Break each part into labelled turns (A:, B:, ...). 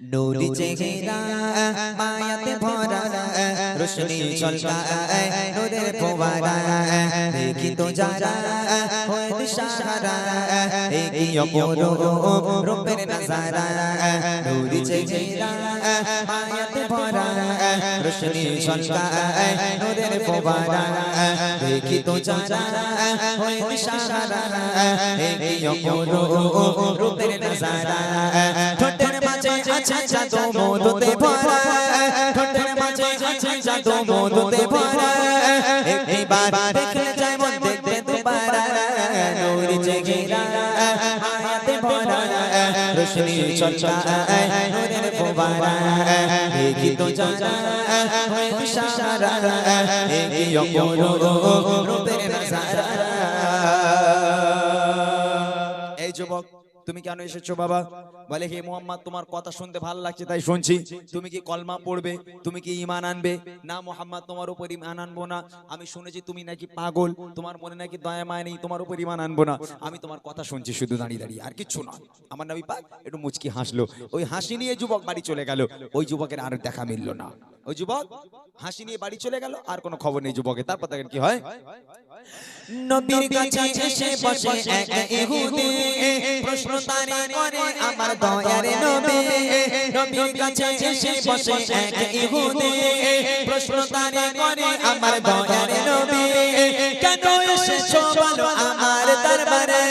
A: নূরি চেহারা মায়াতে ভরা, রোশনি চলকায় নূরের ফোয়ারা দেখি তো যারা হয় দিশাহারা এই অপরূপ রূপের নজারা নূরি চেহারা মায়াতে ভরা, রোশনি চলকায় নূরের ফোয়ারা দেখি তো যারা হয় দিশাহারা এই অপরূপ রূপের নজারা আছে জাদু মধুতে ভরা ঠোঁটের মাঝে আছে জাদু মধুতে ভরা। একবার দেখলে যায় মন দেখতে দুবারা নূরি জেগেরা হায়াতে ভরা। রোশনি চলকা নূরের ফোয়ারা দেখি তো জানা হয় ইশারা। এই অপরূপ রূপের নজারা।
B: এই যুবক তুমি কেন এসেছ বাবা? বলে, হে মোহাম্মদ, তোমার কথা শুনতে ভালো লাগছে, তাই শুনছি। তুমি কি কলমা পড়বে? তুমি কি ইমান আনবে? না মোহাম্মদ, তোমার উপর ইমান আনব না। আমি শুনেছি তুমি নাকি পাগল। তোমার মনে নাকি দয়া, মায় নেই, তোমার উপর ইমান আনব না। আমি তোমার কথা শুনছি, শুধু দাঁড়িয়ে দাঁড়িয়ে। আর কিচ্ছু না আমার নাবি পাক একটু মুচকি হাসলো। ওই হাসি নিয়ে যুবক বাড়ি চলে গেল। ওই যুবকের আর দেখা মিললো না। ওই যুবক হাসি নিয়ে বাড়ি চলে গেল আর কোনো খবর নেই যুবকের তারপর দেখেন কি হয়
A: নবীর কাছে এসে বসে এক ইহুদি প্রশ্ন তারে করে আমার দয়ার নবী নবীর কাছে এসে বসে এক ইহুদি প্রশ্ন তারে করে আমার দয়ার নবী কেন এসেছ বলো আমার দরবারে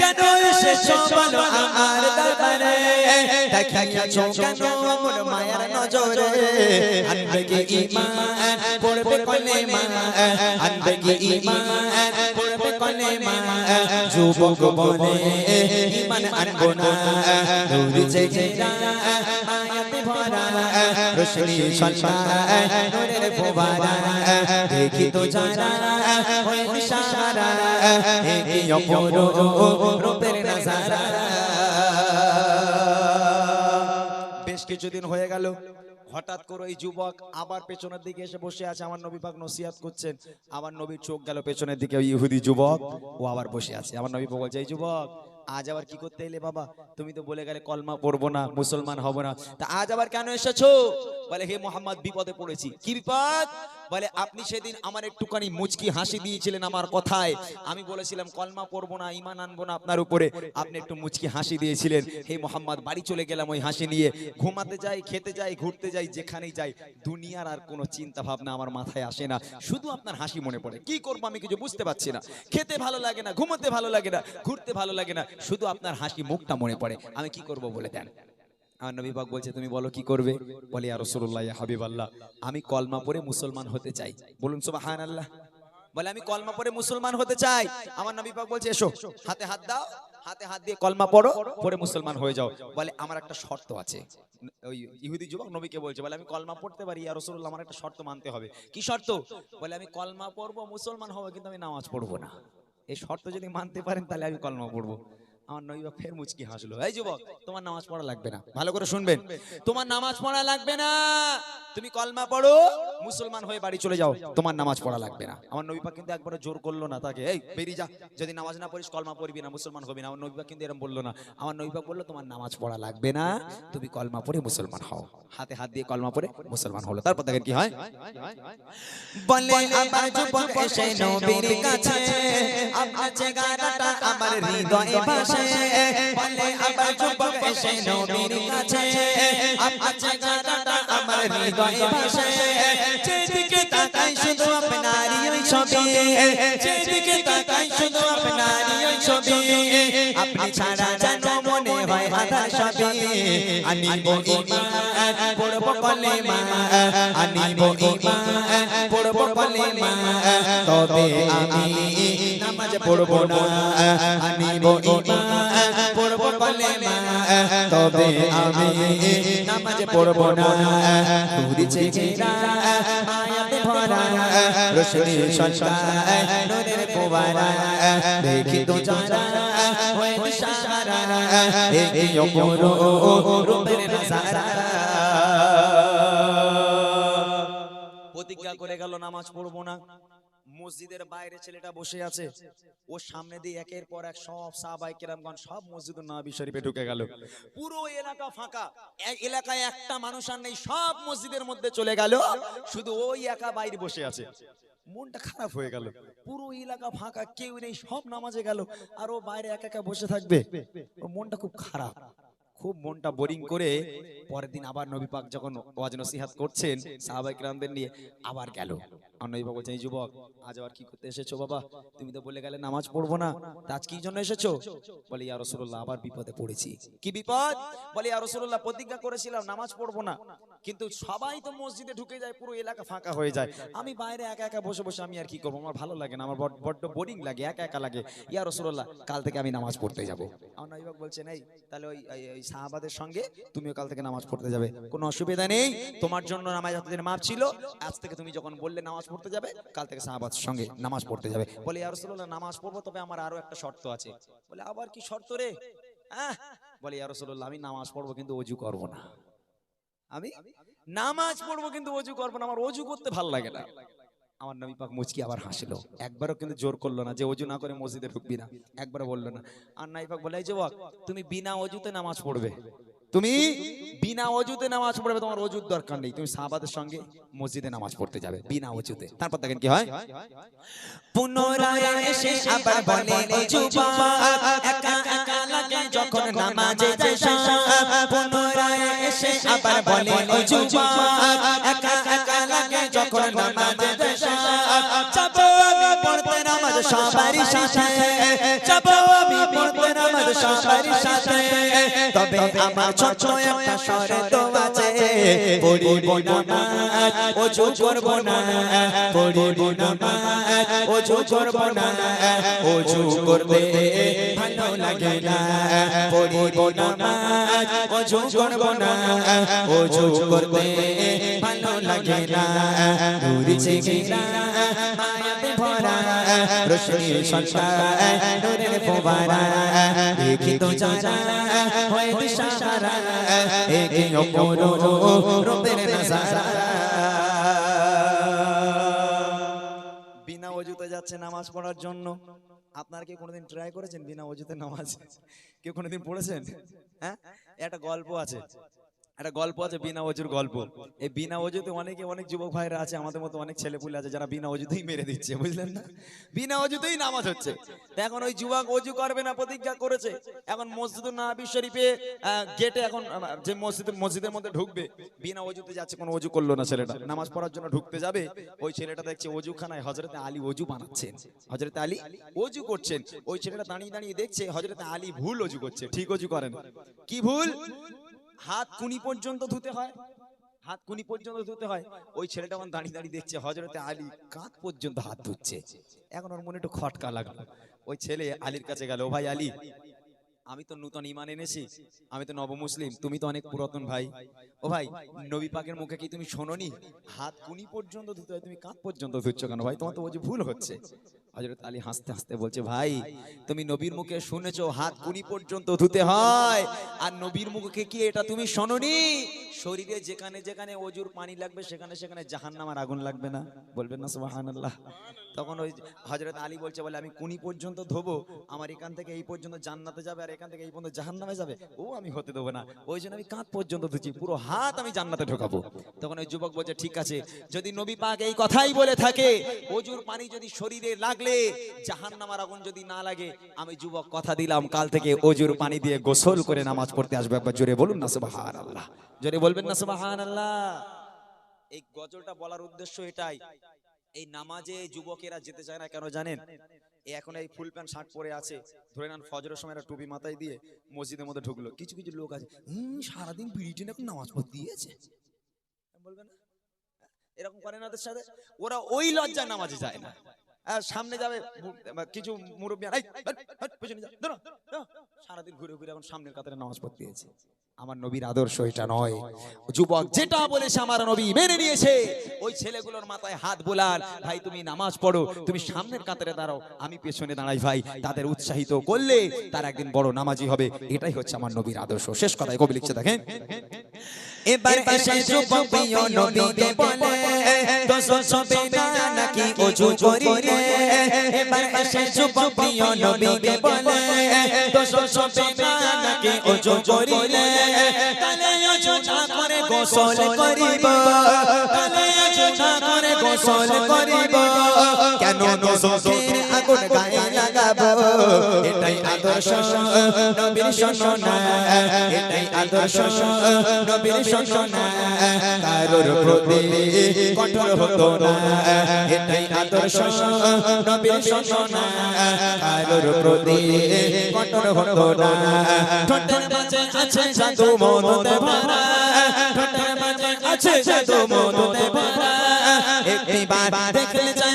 A: কেন এসেছ বলো আমার দরবারে দেখিয়াছো কেন আমার মায়ার নজরে আনবে কি ঈমান পড়বে কলেমা আনবে কি ঈমান পড়বে কলেমা যুবক বলে ঈমান আনব না দৌড়ি মায়াতে ভরা রোশনি সলকায় নূরের ফোয়ারা দেখি তো যারা হয় ইশারা এই অপরূপ রূপের নজারা
B: কিছুদিন হয়ে গেল। হঠাৎ করে ওই যুবক আবার পেছনের দিকে এসে বসে আছে। আমার নবী পাক নসিহাত করছেন। আমার নবীর চোখ গেল পেছনের দিকে ওই ইহুদি যুবক। ও আবার বসে আছে। আমার নবী পাক বলছে, এই যুবক, আজ আবার কি করতে এলে বাবা? তুমি তো বলে গেলে কলমা পড়ব না, মুসলমান হব না। তা আজ আবার কেন এসেছ? বলে, হে মোহাম্মদ, বিপদে পড়েছি। কি বিপদ? বলে, আপনি সেদিন আমার একটুখানি মুচকি হাসি দিয়েছিলেন আমার কথায়। আমি বলেছিলাম, কলমা পড়ব না, ইমান আনব না আপনার উপরে। আপনি একটু মুচকি হাসি দিয়েছিলেন। হে মোহাম্মদ, বাড়ি চলে গেলাম ওই হাসি নিয়ে। ঘুমাতে যাই, খেতে যাই, ঘুরতে যাই, যেখানেই যাই, দুনিয়ার আর কোনো চিন্তা ভাবনা আমার মাথায় আসে না। শুধু আপনার হাসি মনে পড়ে। কি করব আমি কিছু বুঝতে পারছি না। খেতে ভালো লাগে না, ঘুমোতে ভালো লাগে না, ঘুরতে ভালো লাগে না। শুধু আপনার হাসি মুখটা মনে পড়ে। আমি কি করব বলে দেন? আমার নবী পাক বলছে, তুমি বলো কি করবে? বলে আর রসুল্লাহ হাবিব আল্লাহ আমি কলমা পড়ে মুসলমান হতে চাই। বলুন সুবাহান আল্লাহ বলে, আমি কলমা পড়ে মুসলমান হতে চাই। আমার নবী পাক বলছে, এসো, হাতে হাত দাও, হাতে হাত দিয়ে কলমা পড়ো, পড়ে মুসলমান হয়ে যাও। বলে, আমার একটা শর্ত আছে। ওই ইহুদি যুবক নবীকে বলছে, বলে, আমি কলমা পড়তে পারি আর রসুল্লাহ আমার একটা শর্ত মানতে হবে। কি শর্ত? বলে, আমি কলমা পড়ব, মুসলমান হব, কিন্তু আমি নামাজ পড়ব না। এই শর্ত যদি মানতে পারেন, তাহলে আমি কলমা পড়ব। আমার নবী ফের মুচকি হাসলো। এই যুবক, তোমার নামাজ পড়া লাগবে না। ভালো করে শুনবেন। তোমার নামাজ পড়া লাগবে না। তুমি কলমা পড়ো, মুসলমান হয়ে বাড়ি চলে যাও। তোমার নামাজ পড়া লাগবে না। আমার নবী পাক কিন্তু একবারও জোর করল না তাকে। এই, বেরিয়ে যা। যদি নামাজ না পড়িস, কলমা পড়বি না, মুসলমান হবি না। আমার নবী কিন্তু এরকম বলল না। আমার নবী পাক বলল, তোমার নামাজ পড়া লাগবে না। তুমি কলমা পড়ে মুসলমান হও। হাতে হাত দিয়ে কলমা পড়ে মুসলমান হলো। তারপর দেখেন কি হয়?
A: বলে, আমার যুবক, এসে নবীর কাছে। আমার জায়গাটা আমার হৃদয়ে ভাসে বলে আমার যুবক এসে নবীর কাছে। আমার জায়গাটা আমার হৃদয়ে ভাসে। যেদিকে তাকাই শুধু আপনারই ওই ছবি। যেদিকে তাকাই শুধু আপনারই ওই ছবি। আপনি ছাড়া যেন আধা সবই আনিব ইমান পড়ব কলেমা। আনিব ইমান পড়ব কলেমা। তবে আমি নামাজ পড়ব না। আনিব ইমান পড়ব কলেমা। তবে আমি নামাজ পড়ব না। ঘুরিছে ঘেরা মায়াতে রোশনি ফোয়ারা দেখি তো হয়ে
B: প্রতিজ্ঞা করে গেল, নামাজ পড়ব না। মসজিদের বাইরে ছেলেটা বসে আছে। ও সামনে দিয়ে একের পর এক সব সাহাবাই কেরামগণ সব মসজিদ নবী শরীফে ঢুকে গেল। পুরো এলাকা ফাঁকা। এলাকায় একটা মানুষ আর নেই, সব মসজিদের মধ্যে চলে গেল। শুধু ওই একা বাইরে বসে আছে। মনটা খারাপ হয়ে গেল। পুরো এলাকা ফাঁকা, কেউ নেই, সব নামাজে গেল। আর বাইরে একা একা বসে থাকবে। মনটা খুব খারাপ। খুব মনটা বোরিং করে পরের দিন আবার নবী পাক যখন ওয়াজ নসিহাত করছেন সাহাবাই কিরামদের নিয়ে আবার গেল। আর নবী পাক যুবক, আজ আবার কি করতে এসেছ বাবা? তুমি তো বলে গেলে নামাজ পড়ব না। আজ কি জন্য এসেছ? বলে, ইয়া রাসূলুল্লাহ, আবার বিপদে পড়েছি। কি বিপদ? বলে, ইয়া রাসূলুল্লাহ, প্রতিজ্ঞা করেছিলাম, নামাজ পড়ব না। কিন্তু সবাই তো মসজিদে ঢুকে যায়, পুরো এলাকা ফাঁকা হয়ে যায়। আমি বাইরে একা একা বসে বসে আমি আর কি করব? আমার ভালো লাগে না, আমার বড- বড্ড বোরিং লাগে, একা একা লাগে। ইয়া রাসূলুল্লাহ, কাল থেকে আমি নামাজ পড়তে যাব। আমার নবী বলছেন, এই, তাহলে ওই সাহাবাদের সঙ্গে তুমিও কাল থেকে নামাজ পড়তে যাবে। কোনো অসুবিধা নেই। তোমার জন্য নামাজ এতদিন মাপ ছিল। আজ থেকে তুমি যখন বললে নামাজ পড়তে যাবে কাল থেকে সাহাবাদের সঙ্গে নামাজ পড়তে যাবে। বলে ইয়া রাসূলুল্লাহ নামাজ পড়ব তবে আমার আরও একটা শর্ত আছে। বলে আবার কি শর্ত রে? আহ, বলে ইয়া রাসূলুল্লাহ আমি নামাজ পড়ব কিন্তু অজু করব না। আমি? নামাজ পড়ব কিন্তু অজু করব না। আমার অজু করতে ভালো লাগে না। আমার নবী পাক মুচকি আবার হাসলো। একবারও কিন্তু জোর করল না যে অজু না করে মসজিদে ঢুকবি না। একবারও বলল না। আর নবী পাক বলে যুবক, তুমি বিনা অজুতে নামাজ পড়বে। তুমি বিনা অজুতে নামাজ পড়বে, তোমার অজুর দরকার নেই। তুমি সাহাবাদের সঙ্গে মসজিদে নামাজ পড়তে যাবে, বিনা অজুতে। তারপর দেখেন কি হয়?
A: পুনরায় এসে আবার বলে যখন নামাজে যখন নামাজে সবারই সাথে। তবে আমার ছোট একটা শরত আছে। পড়িব নামাজ ওযু করব না। পড়িব নামাজ ওযু করব না। ওযু করতে ভালো লাগে না। পড়িব নামাজ ওযু করব না। ভালো লাগে না। দূরে
B: বিনা অজুতে যাচ্ছে নামাজ পড়ার জন্য। আপনারা কি কোনোদিন ট্রাই করেছেন বিনা অজুতে নামাজ? কেউ কোনোদিন পড়েছেন? হ্যাঁ? একটা গল্প আছে। একটা গল্প আছে, বিনা অজুর গল্প। এই বিনা অজুতে অনেকে, অনেক যুবক ভাইরা আছে, আমাদের মতো অনেক ছেলেপুলে আছে যারা বিনা অজুতেই মেরে দিচ্ছে, বুঝলেন না? বিনা অজুতেই নামাজ হচ্ছে। এখন ওই যুবক অজু করবে না, প্রতিজ্ঞা করেছে। এখন মসজিদ নবী শরীফে গেটে এখন যে মসজিদ, মসজিদের মধ্যে ঢুকবে, বিনা অজুতে যাচ্ছে, কোনো অজু করল না ছেলেটা। নামাজ পড়ার জন্য ঢুকতে যাবে, ওই ছেলেটা দেখছে অজুখানায় হজরতে আলী অজু বানাচ্ছেন। হজরতে আলী অজু করছেন। ওই ছেলেটা দাঁড়িয়ে দাঁড়িয়ে দেখছে হজরতে আলী ভুল অজু করছে, ঠিক অজু করেন। কি ভুল? হাত কুনি পর্যন্ত ধুতে হয়। হাত কুনি পর্যন্ত ধুতে হয়। ওই ছেলেটা এখন দাঁড়িয়ে দাঁড়িয়ে দেখছে হজরতে আলী কাঁধ পর্যন্ত হাত ধুচ্ছে। এখন ওর মনে একটু খটকা লাগল। ওই ছেলে আলীর কাছে গেল, "ও ভাই আলী আমি তো নূতন ইমান এনেছি, আমি তো নবমুসলিম, তুমি তো অনেক পুরাতন ভাই। ও ভাই, নবী পাকের মুখে কি তুমি শোনোনি? হাত কুনি পর্যন্ত ধুতে, তুমি কাঁধ পর্যন্ত ধুচ্ছ কেন ভাই? তোমার তো বলছে ভুল হচ্ছে। হজরত আলী হাসতে হাসতে বলছে, ভাই, তুমি নবীর মুখে শুনেছো, হাত কুনি পর্যন্ত ধুতে হয়? আর নবীর মুখে কি এটা তুমি শোনোনি? শরীরে যেখানে যেখানে অজুর পানি লাগবে, সেখানে সেখানে জাহান্নামার আগুন লাগবে না? বলবেন না, সুবহানাল্লাহ। তখন ওই হজরত আলী বলছে, বলে, আমি কুনি পর্যন্ত ধোবো, আমার এখান থেকে এই পর্যন্ত জান্নাতে যাবে আর এখান থেকে এই পর্যন্ত জাহান্নামে যাবে। ও, আমি হতে দেবো না। ওই জন্য আমি কাঁধ পর্যন্ত ধুচ্ছি, পুরো হাত আমি জান্নাতে ঢোকাবো। তখন ওই যুবক বলছে, ঠিক আছে, যদি নবী পাক এই কথাই বলে থাকে অজুর পানি যদি শরীরে লাগলে, জাহান্নামার আগুন যদি না লাগে, আমি যুবক কথা দিলাম, কাল থেকে অজুর পানি দিয়ে গোসল করে নামাজ পড়তে আসবে। একবার জোরে বলুন না, সুবহানাল্লাহ। জোরে বলবেন না, সুবহানাল্লাহ। এই গজলটা বলার উদ্দেশ্য এটাই। এই নামাজে যুবকেরা যেতে চায় না কেন জানেন? এখন এই ফুল প্যান্ট, শার্ট পরে আছে। ধরে নেন ফজরের সময় একটা টুপি মাথায় দিয়ে মসজিদের মধ্যে ঢুকলো। কিছু কিছু লোক আছে হুম সারাদিন বিড়িটি এখন নামাজ পড়তে দিয়েছে? বলবে না? এরকম করে না ওদের সাথে? ওরা ওই লজ্জায় নামাজে যায় না। সামনে যাবে কিছু মুরব্বী। সারাদিন ঘুরে ঘুরে এখন সামনের কাতারে নামাজ পড়তে দিয়েছে। আমার নবীর আদর্শ এটা নয়। যুবক যেটা বলেছে আমার নবী মেনে নিয়েছে। ওই ছেলেগুলোর মাথায় হাত বোলান ভাই, তুমি নামাজ পড়ো, তুমি সামনের কাতারে দাঁড়ো আমি পেছনে দাঁড়াই ভাই। তাদের উৎসাহিত করলে তার একদিন বড় নামাজি হবে। এটাই হচ্ছে আমার নবীর আদর্শ। শেষ কথায় কবি লিখছে, দেখেন।
A: এবার এসে যুবক প্রিয় নবীকে বলে দোষো সবে না নাকি অজু করিলে এবার এসে যুবক প্রিয় নবীকে বলে দোষো সবে না নাকি অজু করিলে অজু না করে গোসল করিব অজু না করে গোসল করিব কেন দোষের আগুন গায়ে লাগাবো এটাই আদর্শ নবীর শোষণা। এটাই আদর্শ নবীর শোষণা। কারোর প্রতি কঠোর হতো না। এটাই আদর্শ নবীর শোষণা। কারোর প্রতি কঠোর হতো না। ঠোঁটের মাঝে আছে জাদু মনতে ভরা ঠোঁটের মাঝে আছে জাদু মনতে ভরা একটিবার দেখলে চাই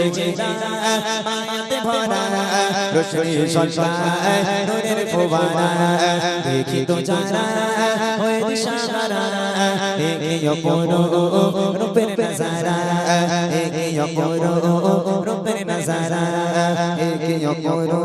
A: নূর মায়াতে ভরা রোশনি সলসায় নূরের ফোয়ারা দেখি তো যারা হয়ে দিশারা একে অপরো রূপের নজারা, একে অপরো রূপের নজারা, একে অপরো